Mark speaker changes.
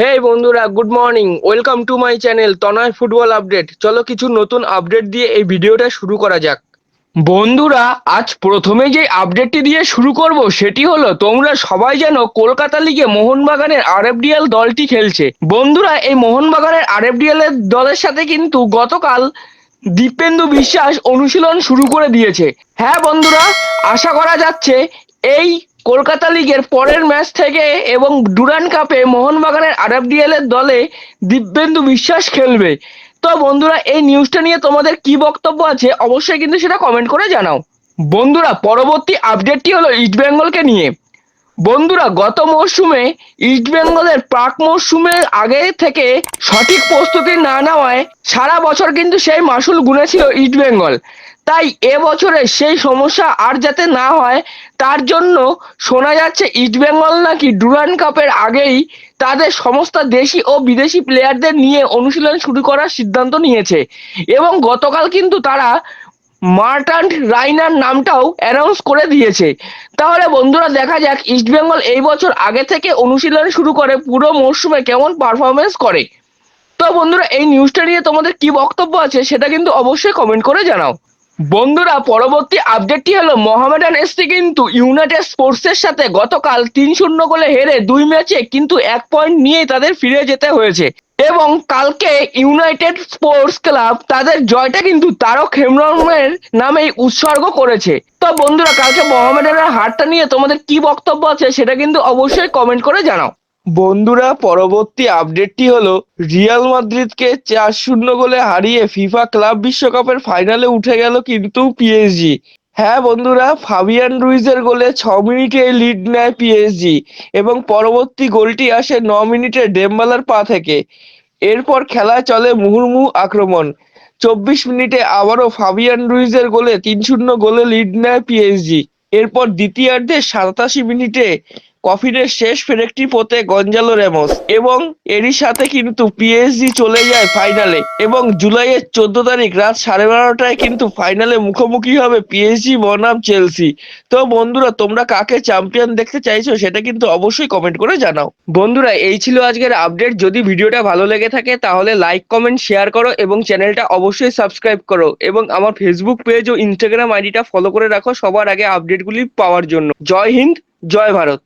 Speaker 1: হে বন্ধুরা good morning welcome to my channel Tanay football update চলো কিছু নতুন আপডেট দিয়ে এই ভিডিওটা শুরু করা যাক। বন্ধুরা, আজ প্রথমে যে আপডেটটি দিয়ে শুরু করব, সেটি হলো তোমরা সবাই জানো কলকাতা লিগে মোহনবাগানের আরএফডিএল দলটি খেলছে। বন্ধুরা, এই মোহনবাগানের আরএফডিএল এর দলের সাথে কিন্তু গতকাল দীপেন্দু বিশ্বাস অনুশীলন শুরু করে দিয়েছে। হ্যাঁ বন্ধুরা, আশা করা যাচ্ছে এই কলকাতা লিগের পরের ম্যাচ থেকে এবং ডুরান কাপে মোহনবাগানের আরএফডিএল এর দলে দিব্যেন্দু বিশ্বাস খেলবে। তো বন্ধুরা, এই নিউজটা নিয়ে তোমাদের কি বক্তব্য আছে অবশ্যই কিন্তু সেটা কমেন্ট করে জানাও। বন্ধুরা, পরবর্তী আপডেটটি হলো ইস্টবেঙ্গলকে নিয়ে। বন্ধুরা, গত মরশুমে ইস্টবেঙ্গলের প্রাক মরশুমের আগে থেকে সঠিক প্রস্তুতি না নেওয়ায় সারা বছর কিন্তু সেই মাসুল গুনেছিল ইস্টবেঙ্গল তাই এবছরে সেই সমস্যা আর যাতে না হয়, তার জন্য শোনা যাচ্ছে ইস্টবেঙ্গল নাকি ডুরান কাপের আগেই তাদের সমস্ত দেশি ও বিদেশি প্লেয়ারদের নিয়ে অনুশীলন শুরু করার সিদ্ধান্ত নিয়েছে। এবং গতকাল কিন্তু তারা মার্টান্ট রাইনার নামটাও অ্যানাউন্স করে দিয়েছে। তাহলে বন্ধুরা দেখা যাক ইস্টবেঙ্গল এই বছর আগে থেকে অনুশীলন শুরু করে, পুরো মরশুমে কেমন পারফরমেন্স করে। তো বন্ধুরা এই নিউজটা নিয়ে তোমাদের কি বক্তব্য আছে সেটা কিন্তু অবশ্যই কমেন্ট করে জানাও। বন্ধুরা, পরবর্তী আপডেটটি হলো মোহামেডান এসটি কিন্তু ইউনাইটেড স্পোর্টসের সাথে গতকাল তিন শূন্য গোলে হেরে দুই ম্যাচে কিন্তু এক পয়েন্ট নিয়েই তাদের ফিরে যেতে হয়েছে। এবং কালকে ইউনাইটেড স্পোর্টস ক্লাব তাদের জয়টা কিন্তু তারক হেমরমের নামে উৎসর্গ করেছে। তো বন্ধুরা, কালকে মোহামেডানের হারটা নিয়ে তোমাদের কি বক্তব্য আছে সেটা কিন্তু অবশ্যই কমেন্ট করে জানাও। বন্ধুরা, পরবর্তী আপডেটটি হলো রিয়াল মাদ্রিদকে চার শূন্য গোলে হারিয়ে ফিফা ক্লাব বিশ্বকাপের ফাইনালে উঠে গেল কিন্তু পিএসজি হ্যাঁ বন্ধুরা ফাবিয়ান রুইজের গোলে ছ মিনিটে লিড নেয় পিএসজি এবং পরবর্তী গোলটি আসে ন মিনিটে ডেম্বালার পা থেকে। এরপর খেলা চলে মুহুর্মুহু আক্রমণ। চব্বিশ মিনিটে আবারও ফাবিয়ান রুইজের গোলে তিন শূন্য গোলে লিড নেয় পিএসজি এরপর দ্বিতীয়ার্ধে সাতাশি মিনিটে কফিনের শেষ ফেরেকটি পোতে গঞ্জালো রেমোস এবং এরই সাথে কিন্তু পিএসজি চলে যায় ফাইনালে এবং জুলাইয়ের চোদ্দ তারিখ রাত সাড়ে বারোটায় কিন্তু ফাইনালে মুখোমুখি হবে পিএসজি বনাম চেলসি। তো বন্ধুরা, তোমরা কাকে চ্যাম্পিয়ন দেখতে চাইছো সেটা কিন্তু অবশ্যই কমেন্ট করে জানাও। বন্ধুরা, এই ছিল আজকের আপডেট। যদি ভিডিওটা ভালো লেগে থাকে তাহলে লাইক, কমেন্ট, শেয়ার করো এবং চ্যানেলটা অবশ্যই সাবস্ক্রাইব করো এবং আমার ফেসবুক পেজ ও ইনস্টাগ্রাম আইডিটা ফলো করে রাখো সবার আগে আপডেটগুলি পাওয়ার জন্য। জয় হিন্দ, জয় ভারত।